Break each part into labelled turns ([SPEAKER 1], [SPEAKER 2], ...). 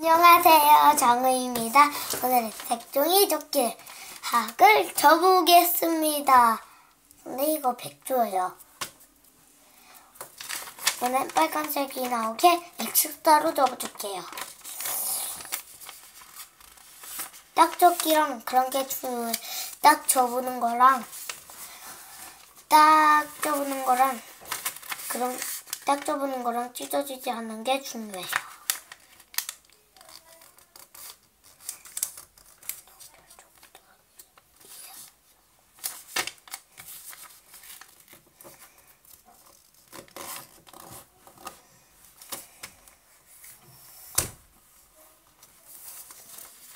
[SPEAKER 1] 안녕하세요. 정우입니다. 오늘은 백종이 족길 학을 접보겠습니다. 근데 이거 백조예요. 오늘 빨간색이 나오게 엑스타로 접어줄게요. 딱 접기랑 그런 게 중요해. 딱 접는 거랑 딱 접는 거랑 그런 딱 접는 거랑 찢어지지 않는 게 중요해요.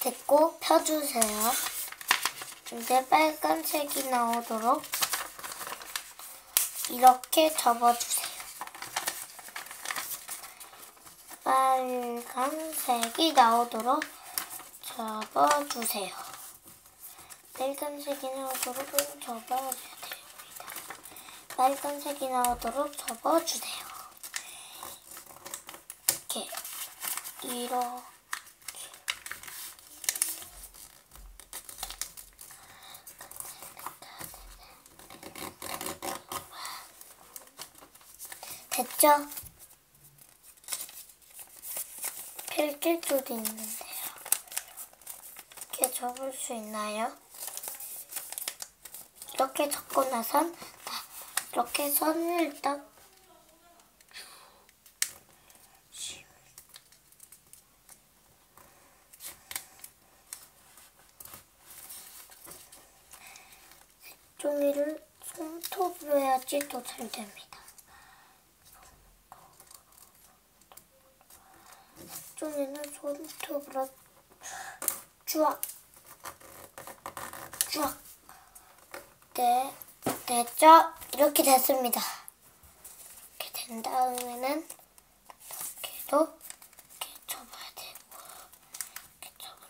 [SPEAKER 1] 됐고 펴주세요. 이제 빨간색이 나오도록 이렇게 접어주세요. 빨간색이 나오도록 접어주세요. 빨간색이 나오도록 됩니다. 빨간색이 나오도록 접어주세요. 이렇게 이렇게 됐죠? 펼칠 수도 있는데요. 이렇게 접을 수 있나요? 이렇게 접고 나선 다 이렇게 선을 딱 종이를 손톱으로 해야지 더 잘 됩니다. 종이는 손톱으로 쭈악 쭈악 네 됐죠? 이렇게 됐습니다. 이렇게 된 다음에는 이렇게도 이렇게 접어야 되고 이렇게 접은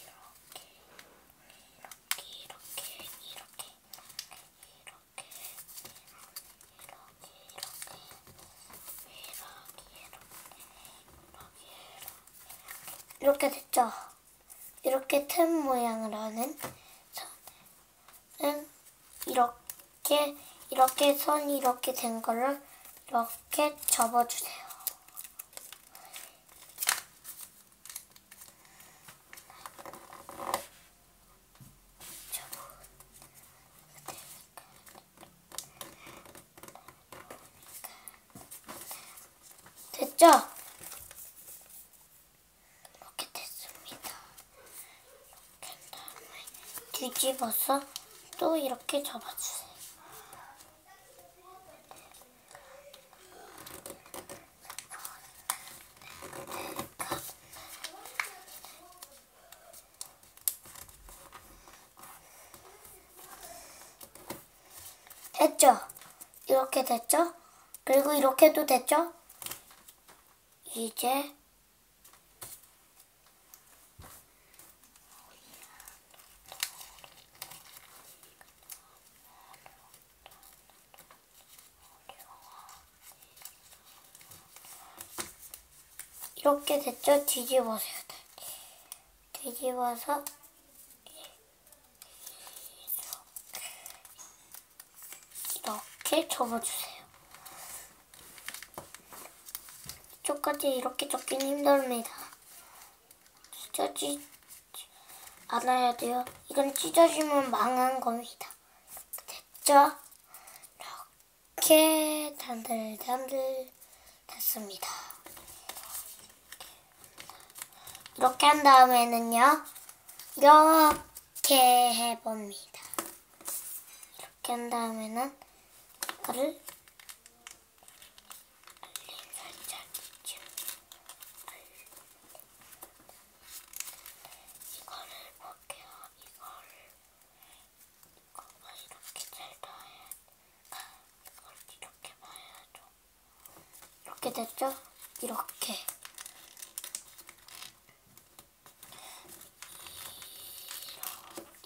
[SPEAKER 1] 이렇게 이렇게 이렇게 이렇게 이렇게 됐죠? 이렇게 틈 모양을 하는 선은 이렇게 이렇게 선이 이렇게 된 거를 이렇게 접어주세요. 됐죠? 이렇게 됐습니다. 이렇게 한 다음에 뒤집어서 또 이렇게 접어주세요. 됐죠? 이렇게 됐죠? 그리고 이렇게도 됐죠? 이제 이렇게 됐죠? 뒤집어서요. 뒤집어서 이렇게 접어주세요. 이쪽까지 이렇게 접기는 힘듭니다. 찢어지 않아야 돼요. 이건 찢어지면 망한 겁니다. 됐죠? 이렇게 단들단들 됐습니다. 이렇게 한 다음에는요. 이렇게 해봅니다. 이렇게 한 다음에는 이거를. 이렇게 됐죠? 이렇게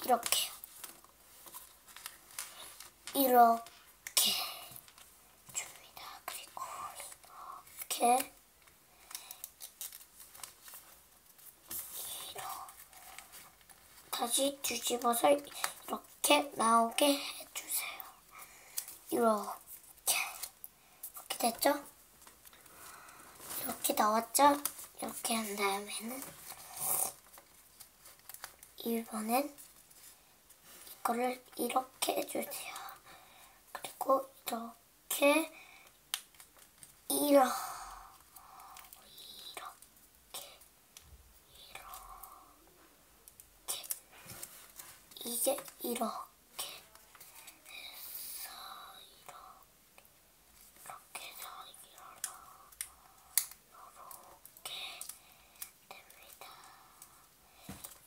[SPEAKER 1] 이렇게요. 이렇게 줍니다. 그리고 이렇게 다시 뒤집어서 이렇게 나오게 해주세요. 이렇게 이렇게 됐죠? 이렇게 나왔죠? 이렇게 한 다음에는 1번엔 이거를 이렇게 해주세요. 그리고 이렇게 이렇게 이렇게 이렇게 이게 이렇게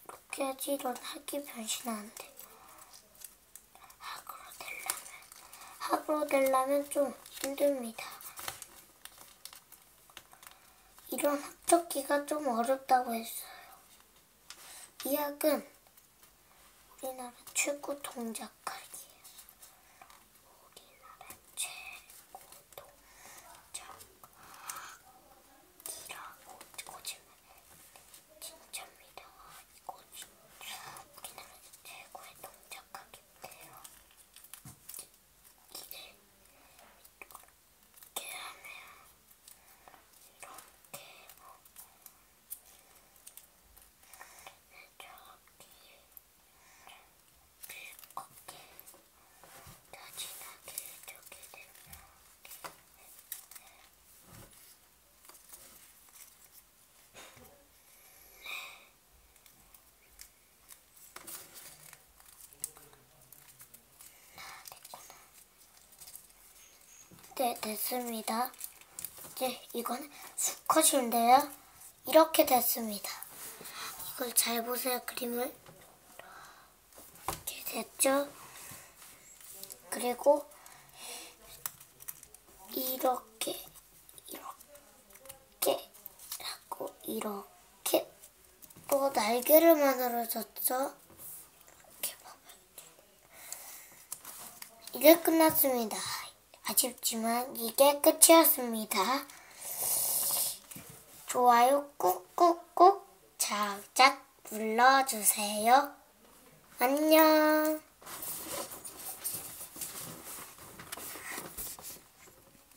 [SPEAKER 1] 이렇게 해야지 이런 학기 변신하는데 학으로 되려면 학으로 되려면 좀 힘듭니다. 이런 합격기가 좀 어렵다고 했어요. 이 학은 우리나라 최고. 우리나라 최고 동작학이라고 거짓말 진짜입니다. 이거 진짜 우리나라 최고의 동작학인데요. 이게 이렇게 하면 이렇게 저기 이렇게 자진하게 저기 되면 네, 됐습니다. 이제 이건 수컷인데요. 이렇게 됐습니다. 이걸 잘 보세요, 그림을. 이렇게 됐죠? 그리고 이렇게, 이렇게 하고 이렇게 또 날개를 만들어졌죠? 이렇게 봐봐요. 이게 끝났습니다. 아쉽지만 이게 끝이었습니다. 좋아요 꾹꾹꾹 작작 눌러주세요. 안녕.